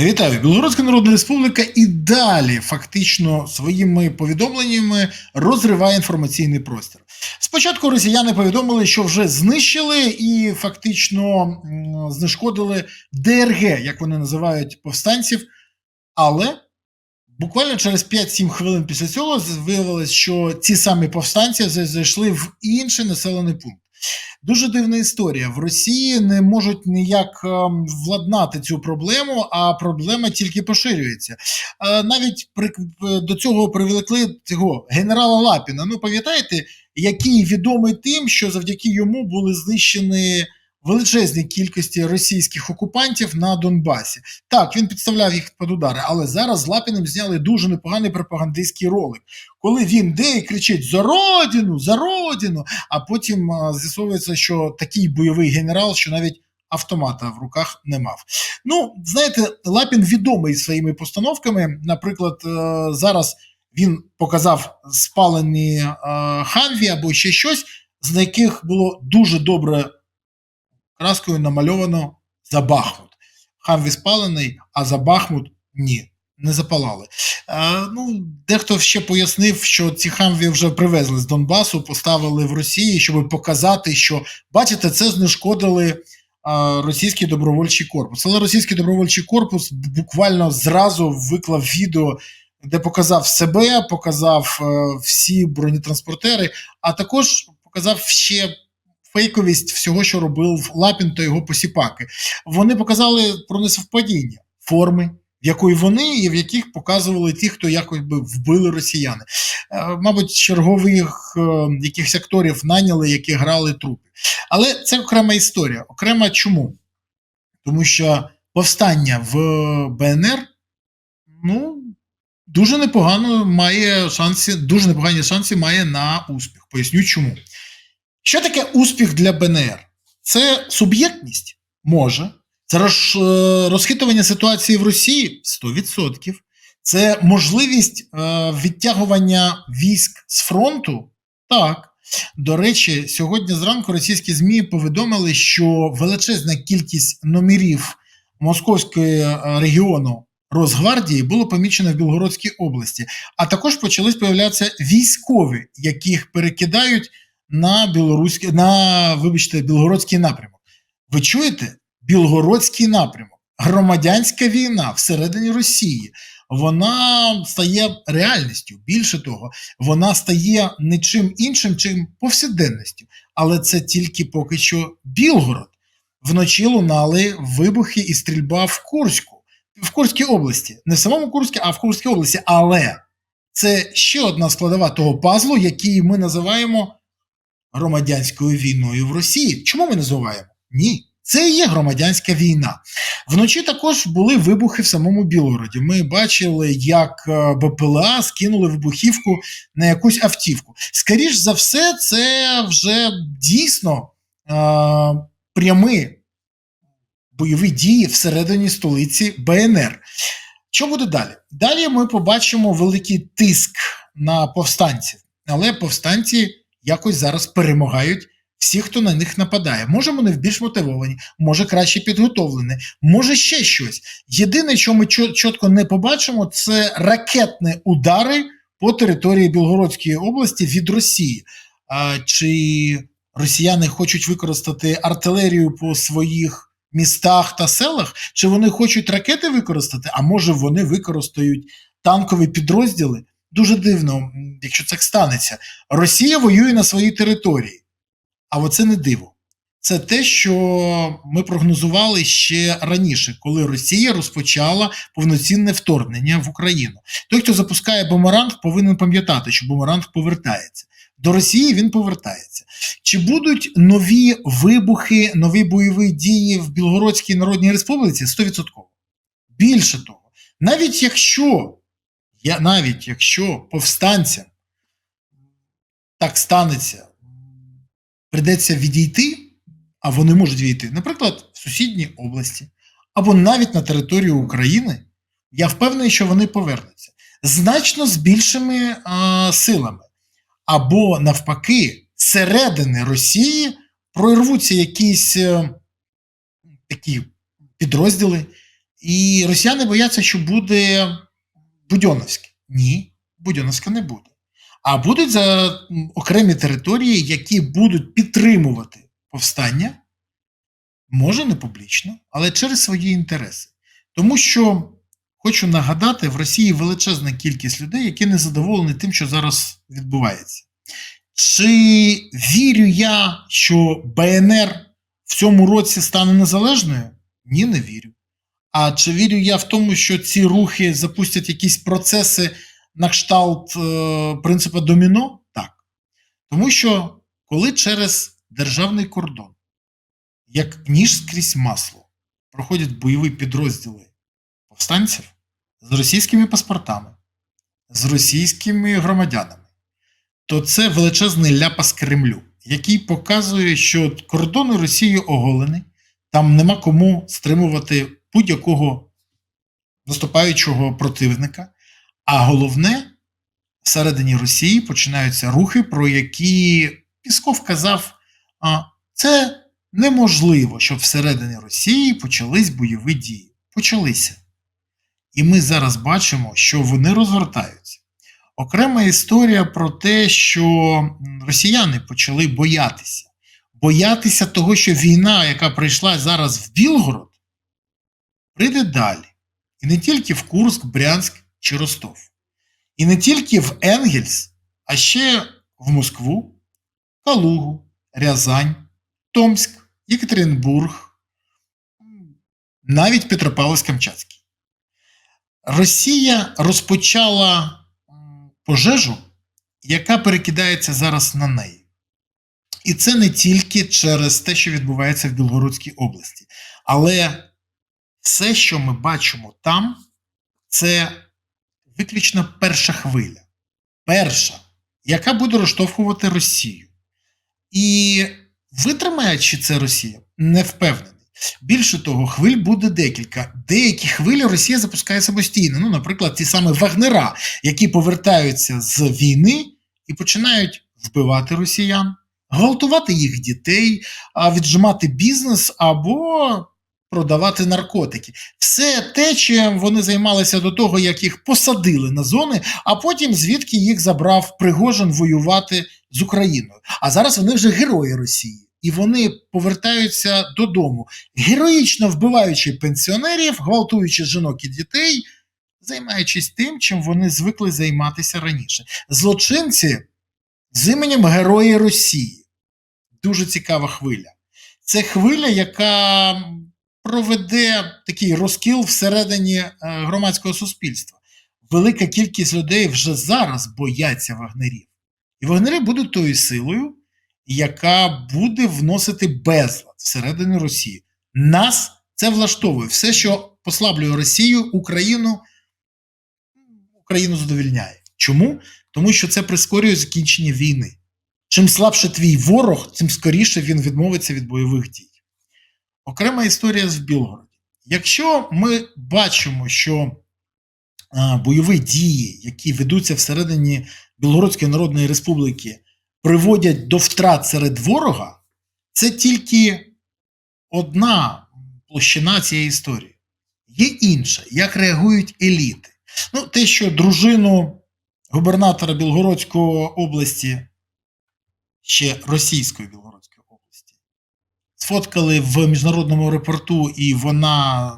Вітаю, Білгородська Народна Республіка і далі фактично своїми повідомленнями розриває інформаційний простір. Спочатку росіяни повідомили, що вже знищили і фактично знешкодили ДРГ, як вони називають повстанців. Але буквально через 5-7 хвилин після цього виявилось, що ці самі повстанці зайшли в інший населений пункт. Дуже дивна історія. В Росії не можуть ніяк ем, владнати цю проблему, а проблема тільки поширюється. Е, Навіть при, е, до цього привлекли цього генерала Лапіна. Ну, пам'ятаєте, який відомий тим, що завдяки йому були знищені величезні кількості російських окупантів на Донбасі. Так, він підставляв їх під удари, але зараз з Лапіним зняли дуже непоганий пропагандистський ролик, коли він йде і кричить за родину, за родину. А потім з'ясовується, що такий бойовий генерал, що навіть автомата в руках не мав. Ну, знаєте, Лапін відомий своїми постановками. Наприклад, е, зараз він показав спалені е, ханві або ще щось, з яких було дуже добре краскою намальовано за Бахмут. Хамві спалений, а за Бахмут ні. Не запалали. Е, ну, дехто ще пояснив, що ці хамві вже привезли з Донбасу, поставили в Росії, щоб показати, що бачите, це знешкодили е, російський добровольчий корпус. Але російський добровольчий корпус буквально зразу виклав відео, де показав себе, показав е, всі бронетранспортери, а також показав ще фейковість всього, що робив Лапін та його посіпаки. Вони показали про несовпадіння форми, в якої вони і в яких показували ті, хто якось би вбили росіяни. Е, Мабуть, чергових е, якихось акторів наняли, які грали трупи. Але це окрема історія. Окрема чому? Тому що повстання в БНР, ну. Дуже непогано має шанси, дуже непогані шанси має на успіх. Поясню чому. Що таке успіх для БНР? Це суб'єктність? Може. Це е, розхитування ситуації в Росії 100%. Це можливість е, відтягування військ з фронту? Так. До речі, сьогодні зранку російські ЗМІ повідомили, що величезна кількість номерів московської е, регіону Росгвардії було помічено в Білгородській області, а також почали з'являтися військові, яких перекидають на білоруський, на вибачте, білгородський напрямок. Ви чуєте? Білгородський напрямок, громадянська війна всередині Росії. Вона стає реальністю. Більше того, вона стає не чим іншим, чим повсякденністю. Але це тільки поки що Білгород. Вночі лунали вибухи і стрільба в Курську, в Курській області, не в самому Курську, а в Курській області. Але це ще одна складова того пазлу, який ми називаємо громадянською війною в Росії. Чому ми називаємо? Ні. Це і є громадянська війна. Вночі також були вибухи в самому Білгороді. Ми бачили, як е, БПЛА скинули вибухівку на якусь автівку. Скоріш за все, це вже дійсно е, прямі бойові дії всередині столиці БНР. Що буде далі? Далі ми побачимо великий тиск на повстанців, але повстанці якось зараз перемагають всі, хто на них нападає. Може, вони більш мотивовані, може краще підготовлені, може ще щось. Єдине, що ми чітко не побачимо, це ракетні удари по території Білгородської області від Росії. А, чи росіяни хочуть використати артилерію по своїх містах та селах, чи вони хочуть ракети використати, а може вони використають танкові підрозділи? Дуже дивно, якщо це станеться. Росія воює на своїй території. А оце не диво. Це те, що ми прогнозували ще раніше, коли Росія розпочала повноцінне вторгнення в Україну. Той, хто запускає бумеранг, повинен пам'ятати, що бумеранг повертається. До Росії він повертається. Чи будуть нові вибухи, нові бойові дії в Білгородській Народній Республіці? 100%. Більше того, навіть якщо, я, навіть якщо повстанцям так станеться, придеться відійти, а вони можуть відійти, наприклад, в сусідній області або навіть на територію України, я впевнений, що вони повернуться значно з більшими а, силами. Або навпаки, зсередини Росії прорвуться якісь е, такі підрозділи, І росіяни бояться, що буде Будьоновське. Ні, Будьоновська не буде. А будуть за окремі території, які будуть підтримувати повстання, може не публічно, але через свої інтереси. Тому що хочу нагадати, в Росії величезна кількість людей, які не задоволені тим, що зараз відбувається. Чи вірю я, що БНР в цьому році стане незалежною? Ні, не вірю. А чи вірю я в тому, що ці рухи запустять якісь процеси на кшталт е, принципу доміно? Так. Тому що коли через державний кордон, як ніж скрізь масло, проходять бойові підрозділи повстанців з російськими паспортами, з російськими громадянами, то це величезний ляпас Кремлю, який показує, що кордони Росії оголені, там нема кому стримувати будь-якого наступаючого противника. А головне, всередині Росії починаються рухи, про які Пісков казав, а це неможливо, щоб всередині Росії почались бойові дії. Почалися. І ми зараз бачимо, що вони розгортаються. Окрема історія про те, що росіяни почали боятися. Боятися того, що війна, яка прийшла зараз в Білгород, прийде далі. І не тільки в Курск, Брянськ чи Ростов. І не тільки в Енгельс, а ще в Москву, Калугу, Рязань, Томськ, Єкатеринбург, навіть Петропавловськ-Камчатський. Росія розпочала пожежу, яка перекидається зараз на неї. І це не тільки через те, що відбувається в Білгородській області, але все, що ми бачимо там, це виключно перша хвиля. Перша, яка буде розштовхувати Росію. І витримає чи це Росія? Не впевнений. Більше того, хвиль буде декілька. Деякі хвилі Росія запускає самостійно. Ну, наприклад, ті самі вагнера, які повертаються з війни і починають вбивати росіян, гвалтувати їх дітей, віджимати бізнес або продавати наркотики. Все те, чим вони займалися до того, як їх посадили на зони, а потім звідки їх забрав Пригожин воювати з Україною. А зараз вони вже герої Росії. І вони повертаються додому, героїчно вбиваючи пенсіонерів, гвалтуючи жінок і дітей, займаючись тим, чим вони звикли займатися раніше. Злочинці з іменем Герої Росії. Дуже цікава хвиля. Це хвиля, яка проведе такий розкіл всередині е, громадського суспільства. Велика кількість людей вже зараз бояться вагнерів. І вагнери будуть тою силою, яка буде вносити безлад всередину Росії. Нас це влаштовує. Все, що послаблює Росію, Україну, Україну задовільняє. Чому? Тому що це прискорює закінчення війни. Чим слабше твій ворог, тим скоріше він відмовиться від бойових дій. Окрема історія з Білгороді. Якщо ми бачимо, що бойові дії, які ведуться всередині Білгородської Народної Республіки, приводять до втрат серед ворога, це тільки одна площина цієї історії. Є інша, як реагують еліти. Ну, те, що дружину губернатора Білгородської області, ще російської Білгородської області, сфоткали в міжнародному аеропорту, і вона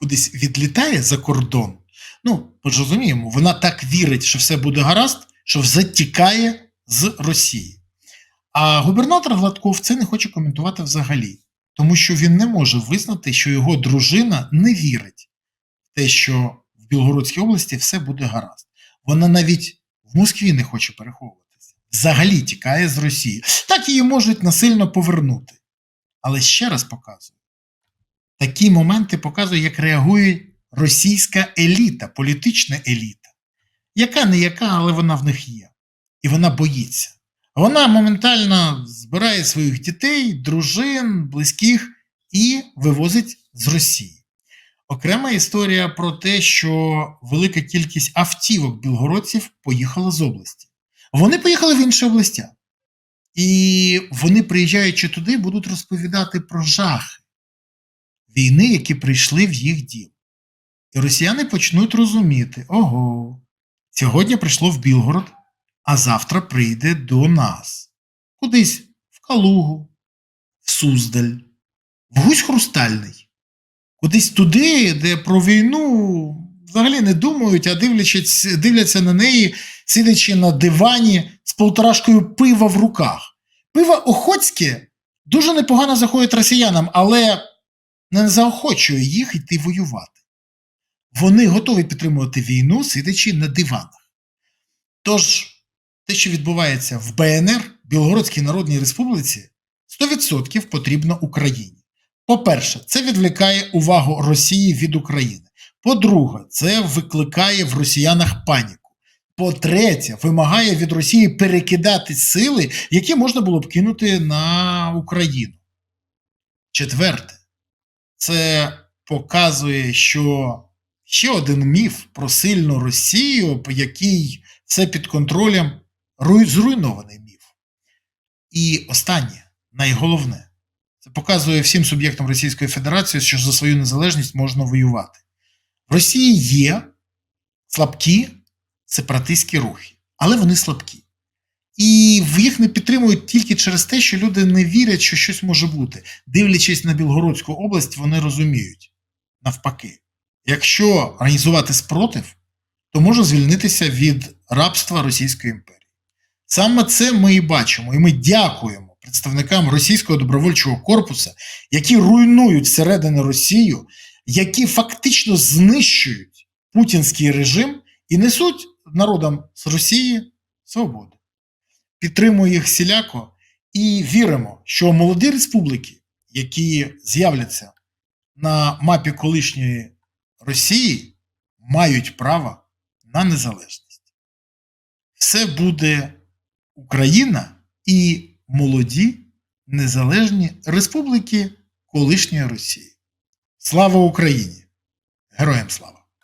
кудись відлітає за кордон. Ну, ми ж розуміємо, вона так вірить, що все буде гаразд, що затікає з Росії. А губернатор Гладков це не хоче коментувати взагалі, тому що він не може визнати, що його дружина не вірить в те, що в Білгородській області все буде гаразд. Вона навіть в Москві не хоче переховуватися. Взагалі тікає з Росії. Так її можуть насильно повернути. Але ще раз показую: такі моменти показують, як реагує російська еліта, політична еліта, яка не яка, але вона в них є. І вона боїться. Вона моментально збирає своїх дітей, дружин, близьких і вивозить з Росії. Окрема історія про те, що велика кількість автівок білгородців поїхала з області. Вони поїхали в інші області. І вони, приїжджаючи туди, будуть розповідати про жахи війни, які прийшли в їх дім. І росіяни почнуть розуміти: ого, сьогодні прийшло в Білгород, а завтра прийде до нас. Кудись в Калугу, в Суздаль, в Гусь Хрустальний. Кудись туди, де про війну взагалі не думають, а дивляться на неї, сидячи на дивані з полторашкою пива в руках. Пиво Охотське дуже непогано заходить росіянам, але не заохочує їх йти воювати. Вони готові підтримувати війну, сидячи на диванах. Тож, те, що відбувається в БНР, Білгородській Народній Республіці, 100% потрібно Україні. По-перше, це відвлікає увагу Росії від України. По-друге, це викликає в росіянах паніку. По-третє, вимагає від Росії перекидати сили, які можна було б кинути на Україну. Четверте, це показує, що ще один міф про сильну Росію, який все під контролем, зруйнований міф. І останнє, найголовне, це показує всім суб'єктам Російської Федерації, що за свою незалежність можна воювати. В Росії є слабкі сепаратистські рухи, але вони слабкі. І їх не підтримують тільки через те, що люди не вірять, що щось може бути. Дивлячись на Білгородську область, вони розуміють навпаки, якщо організувати спротив, то можна звільнитися від рабства Російської імперії. Саме це ми і бачимо, і ми дякуємо представникам російського добровольчого корпусу, які руйнують зсередини Росію, які фактично знищують путінський режим і несуть народам з Росії свободу. Підтримуємо їх всіляко і віримо, що молоді республіки, які з'являться на мапі колишньої Росії, мають право на незалежність. Все буде Україна і молоді незалежні республіки колишньої Росії. Слава Україні! Героям слава!